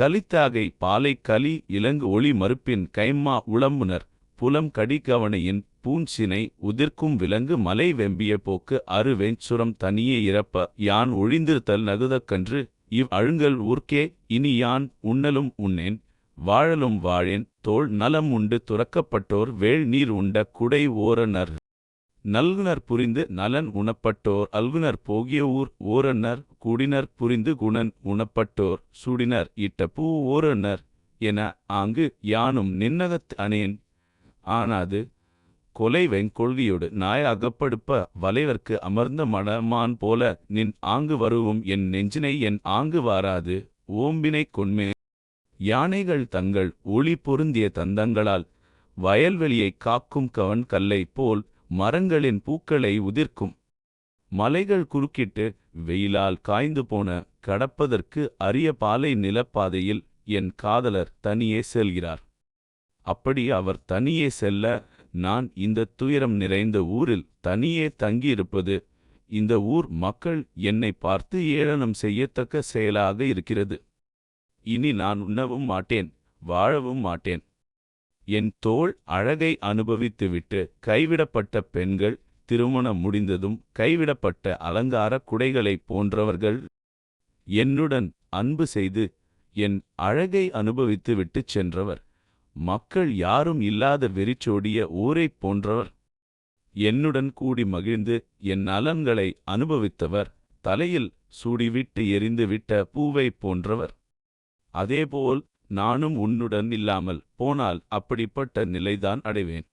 கலித்தாகை பாலை கலி இலங்கு ஒளி மறுப்பின் கைம்மா உளம்புனர் புலம் கடிகவனையின் பூஞ்சினை உதிர்க்கும் விலங்கு மலை வெம்பிய போக்கு அருவெஞ்சுரம் தனியே இறப்ப யான் ஒழிந்திருத்தல் நகுதக்கன்று இவ் அழுங்கல் ஊர்க்கே இனி யான் உண்ணலும் உண்ணேன். வாழலும் வாழேன் தோள் நலம் உண்டு துறக்கப்பட்டோர் வேள் நீர் உண்ட குடை ஓரனர் நல்குனர் புரிந்து நலன் உணப்பட்டோர் அல்குனர் போகிய ஊர் ஓரன்னர் குடினர் புரிந்து குணன் உணப்பட்டோர் சுடினர் இட்ட பூ ஓரன்னர் என ஆங்கு யானும் நின்னகத் அனேன் ஆனாது கொலை வெங்கொள்கையோடு நாய் அகப்படுப்ப வலைவர்க்கு அமர்ந்த மணமான் போல நின் ஆங்கு வருவும் என் நெஞ்சினை என் ஆங்கு வாராது ஓம்பினை கொண்மே யானைகள் தங்கள் ஒளி பொருந்திய தந்தங்களால் வயல்வெளியைக் காக்கும் கவன் கல்லை போல் மரங்களின் பூக்களை உதிர்க்கும். மலைகள் குறுக்கிட்டு வெயிலால் காய்ந்து போன கடப்பதற்கு அரிய பாலை நிலப்பாதையில் என் காதலர் தனியே செல்கிறார். அப்படி அவர் தனியே செல்ல நான் இந்த துயரம் நிறைந்த ஊரில் தனியே தங்கியிருப்பது இந்த ஊர் மக்கள் என்னை பார்த்து ஏளனம் செய்யத்தக்க செயலாக இருக்கிறது. இனி நான் உண்ணவும் மாட்டேன் வாழவும் மாட்டேன். என் தோள் அழகை அனுபவித்துவிட்டு கைவிடப்பட்ட பெண்கள் திருமணம் முடிந்ததும் கைவிடப்பட்ட அலங்கார குடைகளைப் போன்றவர்கள் என்னுடன் அன்பு செய்து என் அழகை அனுபவித்து விட்டுச் சென்றவர். மக்கள் யாரும் இல்லாத வெறிச்சோடிய ஊரைப் போன்றவர். என்னுடன் கூடி மகிழ்ந்து என் நலன்களை அனுபவித்தவர். தலையில் சூடிவிட்டு எரிந்துவிட்ட பூவைப் போன்றவர். அதேபோல் நானும் உன்னுடன் இல்லாமல் போனால் அப்படிப்பட்ட நிலைதான் அடைவேன்.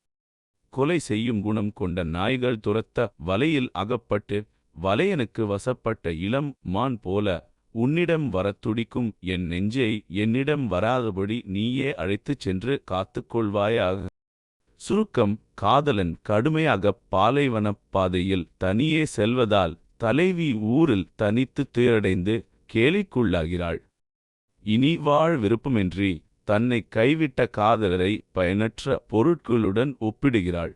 கொலை செய்யும் குணம் கொண்ட நாய்கள் துரத்த வலையில் அகப்பட்டு வலையனுக்கு வசப்பட்ட இளம் மான் போல உன்னிடம் வரத் துடிக்கும் என் நெஞ்சை என்னிடம் வராதபடி நீயே அழைத்துச் சென்று காத்துக்கொள்வாயாக சுருக்கம் காதலன் கடுமையாகப் பாலைவனப் பாதையில் தனியே செல்வதால் தலைவி ஊரில் தனித்து துயரடைந்து கேலிக்குள்ளாகிறாள். இனி வாழ் விருப்பமின்றி தன்னை கைவிட்ட காதலரை பயனற்ற பொருட்களுடன் ஒப்பிடுகிறாள்.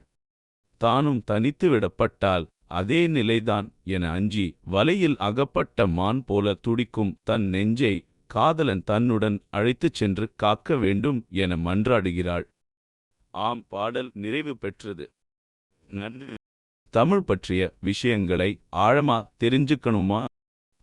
தானும் தனித்து விடப்பட்டால் அதே நிலைதான் என அஞ்சி வலையில் அகப்பட்ட மான் போல துடிக்கும் தன் நெஞ்சை காதலன் தன்னுடன் அழைத்துச் சென்று காக்க வேண்டும் என மன்றாடுகிறாள். ஆம் பாடல் நிறைவு பெற்றது. தமிழ் பற்றிய விஷயங்களை ஆழமா தெரிஞ்சுக்கணுமா?